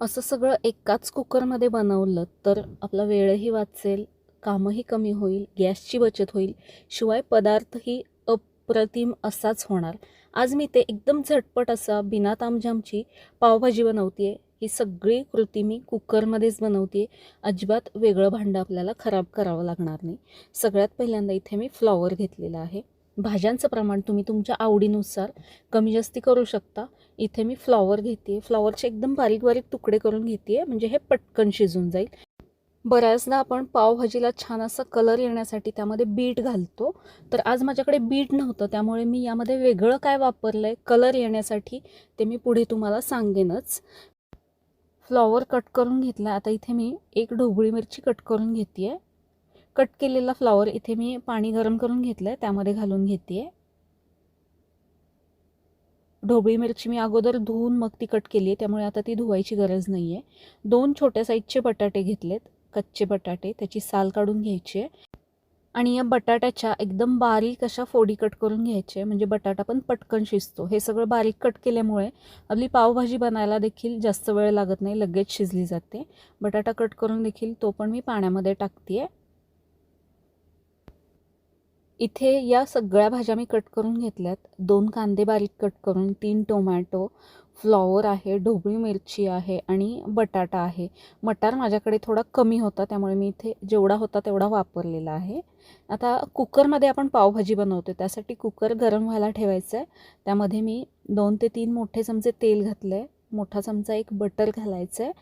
असं सगळं एकाच कुकरमध्ये बनवलं तर आपला वेळही वाचेल कामही कमी होईल गॅसची बचत होईल. शिवाय पदार्थही अप्रतिम असाच होणार. आज मी ते एकदम झटपट असा बिना तामझामची पावभाजी बनवते आहे ही सगळी कृती मी कुकरमध्येच बनवते अजिबात वेगळं भांडं आपल्याला खराब करावं लागणार नाही. सगळ्यात पहिल्यांदा इथे मी फ्लॉवर घेतलेला आहे. भाज्यांचं प्रमाण तुम्ही तुमच्या आवडीनुसार कमी जास्ती करू शकता. इथे मी फ्लॉवर घेते फ्लॉवरचे एकदम बारीक बारीक तुकडे करून घेते म्हणजे हे पटकन शिजून जाईल. बऱ्याचदा आपण पावभाजीला छान असा कलर येण्यासाठी त्यामध्ये बीट घालतो. तर आज माझ्याकडे बीट नव्हतं. त्यामुळे मी यामध्ये वेगळं काय वापरलं आहे कलर येण्यासाठी ते मी पुढे तुम्हाला सांगेनच. फ्लॉवर कट करून घेतला आता इथे मी एक ढोबळी मिरची कट करून घेते आहे कट केलेला फ्लॉवर इथे मी पाणी गरम करून घेतलं आहे त्यामध्ये घालून घेते आहे ढोबळी मिरची मी अगोदर धुवून मग ती कट केली आहे त्यामुळे आता ती धुवायची गरज नाही आहे दोन छोट्या साईजचे बटाटे घेतलेत कच्चे बटाटे त्याची साल काढून घ्यायची आहे आणि या बटाट्याच्या एकदम बारीक अशा फोडी कट करून घ्यायचे म्हणजे बटाटा पण पटकन शिजतो. हे सगळं बारीक कट केल्यामुळे आपली पावभाजी बनायला देखील जास्त वेळ लागत नाही लगेच शिजली जाते. बटाटा कट करून देखील तो पण मी पाण्यामध्ये टाकते आहे इथे या सगळ्या भाज्या मी कट करून घेतल्यात. दोन कांदे बारीक कट करून तीन टोमॅटो फ्लॉवर आहे ढोबळी मिरची आहे आणि बटाटा आहे. मटार माझ्याकडे थोडा कमी होता त्यामुळे मी इथे जेवढा होता तेवढा वापरलेला आहे. आता कुकरमध्ये आपण पावभाजी बनवतो त्यासाठी कुकर गरम व्हायला ठेवायचं आहे त्यामध्ये मी दोन ते तीन मोठे चमचे तेल घातलं आहे मोठा चमचा एक बटर घालायचं आहे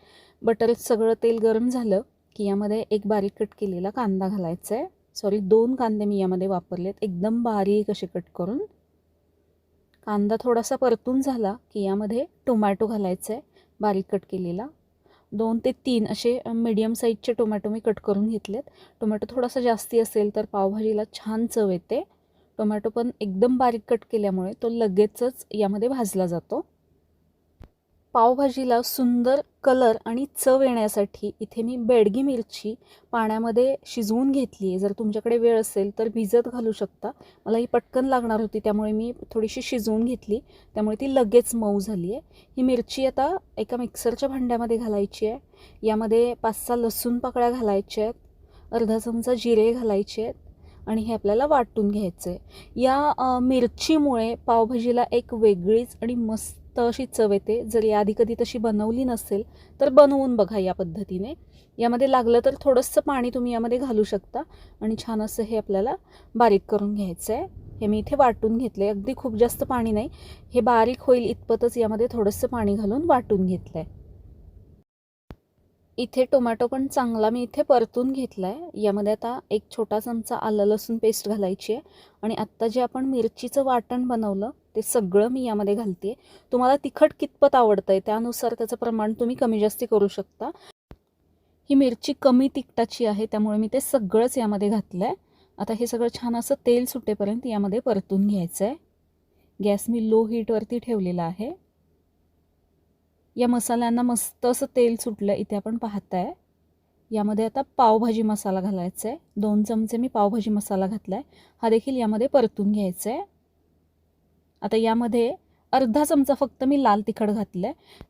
बटर सगळं तेल गरम झालं की यामध्ये एक बारीक कट केलेला कांदा घालायचा आहे सॉरी दोन कांदे मी यामध्ये वापरलेत. एकदम बारीक असे कट करून. कांदा थोडासा परतून झाला की यामध्ये टोमॅटो घालायचं आहे बारीक कट केलेला. दोन ते तीन असे मीडियम साईजचे टोमॅटो मी कट करून घेतलेत. टोमॅटो थोडासा जास्ती असेल तर पावभाजीला छान चव येते. टोमॅटो पण एकदम बारीक कट केल्यामुळे तो लगेचच यामध्ये भाजला जातो. पावभाजीला सुंदर कलर आणि चव येण्यासाठी इथे मी बेडगी मिरची पाण्यामध्ये शिजवून घेतली आहे जर तुमच्याकडे वेळ असेल तर भिजत घालू शकता. मला ही पटकन लागणार होती त्यामुळे मी थोडीशी शिजवून घेतली. त्यामुळे ती लगेच मऊ झाली आहे ही मिरची आता एका मिक्सरच्या भांड्यामध्ये घालायची आहे. यामध्ये पाच सहा लसूण पाकळ्या घालायच्या आहेत. अर्धा चमचा जिरे घालायचे आहेत. आणि हे आपल्याला वाटून घ्यायचं आहे या मिरचीमुळे पावभाजीला एक वेगळीच आणि मस्त अशी चव येते. जर याआधी कधी तशी बनवली नसेल तर बनवून बघा या पद्धतीने. यामध्ये लागलं तर थोडंसं पाणी तुम्ही यामध्ये घालू शकता आणि छान असं हे आपल्याला बारीक करून घ्यायचं आहे हे मी इथे वाटून घेतलं आहे अगदी खूप जास्त पाणी नाही. हे बारीक होईल इतपतच यामध्ये थोडंसं पाणी घालून वाटून घेतलं आहे इथे टोमॅटो पण चांगला मी इथे परतून घेतला आहे यामध्ये आता एक छोटा चमचा आलं लसूण पेस्ट घालायची आहे. आणि आत्ता जे आपण मिरचीचं वाटण बनवलं ते सगळं मी यामध्ये घालते तुम्हाला तिखट कितपत आवडतं आहे त्यानुसार त्याचं प्रमाण तुम्ही कमी जास्ती करू शकता. ही मिरची कमी तिखटाची आहे त्यामुळे मी ते सगळंच यामध्ये घातलं आहे आता हे सगळं छान असं तेल सुटेपर्यंत यामध्ये परतून घ्यायचं आहे गॅस मी लो हीटवरती ठेवलेला आहे. या मसाल्यांना मस्त असं तेल सुटलं इथे आपण पाहताय. यामध्ये आता पावभाजी मसाला घालायचा आहे दोन चमचे मी पावभाजी मसाला घातला आहे हा देखील यामध्ये परतून घ्यायचा आहे आता यामध्ये अर्धा चमचा फक्त मी लाल तिखट घातलं आहे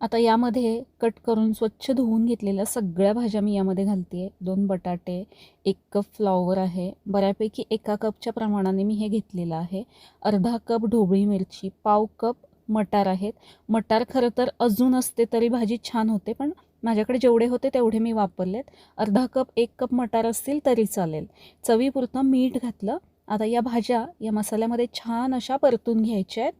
आता यामध्ये कट करून स्वच्छ धुवून घेतलेल्या सगळ्या भाज्या मी यामध्ये घालते आहे दोन बटाटे एक कप फ्लॉवर आहे. बऱ्यापैकी एका कपच्या प्रमाणाने मी हे घेतलेलं आहे. अर्धा कप ढोबळी मिरची पाव कप मटार आहेत. मटार खरं तर अजून असते तरी भाजी छान होते पण माझ्याकडे जेवढे होते तेवढे मी वापरलेत. अर्धा कप एक कप मटार असतील तरी चालेल. चवीपुरतं मीठ घातलं. आता या भाज्या या मसाल्यामध्ये छान अशा परतून घ्यायच्या आहेत.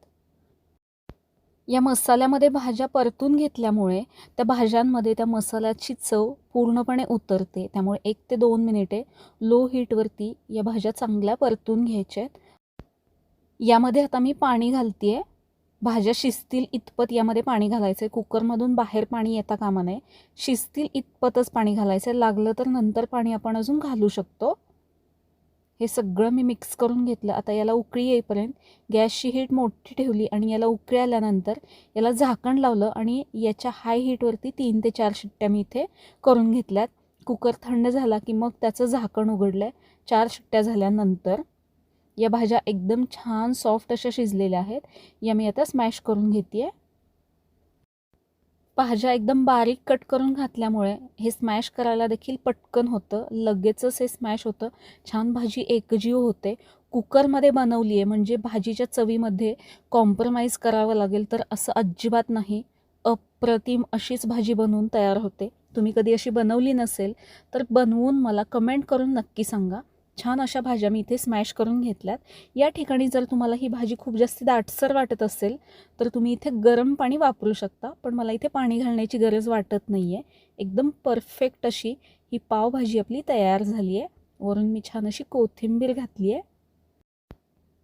या मसाल्यामध्ये भाज्या परतून घेतल्यामुळे त्या भाज्यांमध्ये त्या मसाल्याची चव पूर्णपणे उतरते. त्यामुळे एक ते दोन मिनिटे लो हीटवरती या भाज्या चांगल्या परतून घ्यायच्या आहेत. यामध्ये आता मी पाणी घालते आहे भाज्या शिजतील इतपत यामध्ये पाणी घालायचं आहे कुकरमधून बाहेर पाणी येता कामा नये. शिजतील इतपतच पाणी घालायचं आहे लागलं तर नंतर पाणी आपण अजून घालू शकतो. हे सगळं मी मिक्स करून घेतलं. आता याला उकळी येईपर्यंत गॅसची हीट मोठी ठेवली आणि याला उकळी आल्यानंतर याला झाकण लावलं आणि याच्या हाय हीटवरती तीन ते चार शिट्ट्या मी इथे करून घेतल्यात. कुकर थंड झाला की मग त्याचं झाकण उघडलं आहे चार शिट्ट्या झाल्यानंतर या भाज्या एकदम छान सॉफ्ट अशा शिजलेल्या आहेत. या मी आता स्मॅश करून घेते आहे भाज्या एकदम बारीक कट करून घातल्यामुळे हे स्मॅश करायला देखील पटकन होतं. लगेचच हे स्मॅश होतं. छान भाजी एकजीव होते. कुकरमध्ये बनवली आहे म्हणजे भाजीच्या चवीमध्ये कॉम्प्रोमाइज करावं लागेल तर असं अजिबात नाही. अप्रतिम अशीच भाजी बनवून तयार होते. तुम्ही कधी अशी बनवली नसेल तर बनवून मला कमेंट करून नक्की सांगा. छान अशा भाज्या मी इथे स्मॅश करून घेतल्यात. या ठिकाणी जर तुम्हाला ही भाजी खूप जास्त दाटसर वाटत असेल तर तुम्ही इथे गरम पाणी वापरू शकता पण मला इथे पाणी घालण्याची गरज वाटत नाही आहे एकदम परफेक्ट अशी ही पावभाजी आपली तयार झाली आहे वरून मी छान अशी कोथिंबीर घातली आहे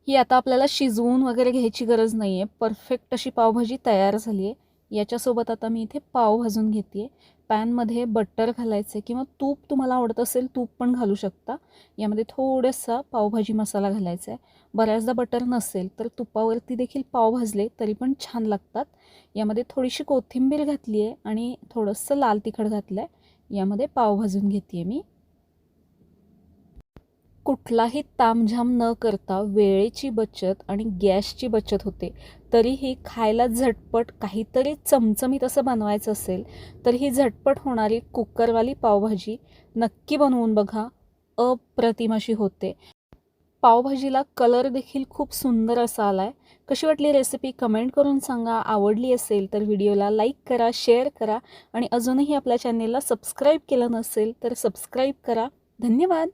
ही आता आपल्याला शिजवून वगैरे घ्यायची गरज नाही आहे परफेक्ट अशी पावभाजी तयार झाली आहे याच्यासोबत आता मी इथे पाव भाजून घेते आहे पॅनमध्ये बटर घालायचं आहे किंवा तूप तुम्हाला आवडत असेल तूप पण घालू शकता. यामध्ये थोडासा पावभाजी मसाला घालायचा आहे. बऱ्याचदा बटर नसेल तर तुपावरती देखील पाव भाजले तरी पण छान लागतात. यामध्ये थोडीशी कोथिंबीर घातली आहे आणि थोडंसं लाल तिखट घातलं आहे यामध्ये पाव भाजून घेते मी. कुठलाही तामझाम न करता वेळेची बचत आणि गॅसची बचत होते. तरीही खायला झटपट काहीतरी चमचमीत असं बनवायचं असेल तर ही झटपट होणारी कुकरवाली पावभाजी नक्की बनवून बघा. अप्रतिम अशी होते. पावभाजीला कलर देखील खूप सुंदर असा आला आहे कशी वाटली रेसिपी कमेंट करून सांगा. आवडली असेल तर व्हिडिओला लाईक करा शेअर करा आणि अजूनही आपल्या चॅनेलला सबस्क्राईब केलं नसेल तर सबस्क्राईब करा. धन्यवाद!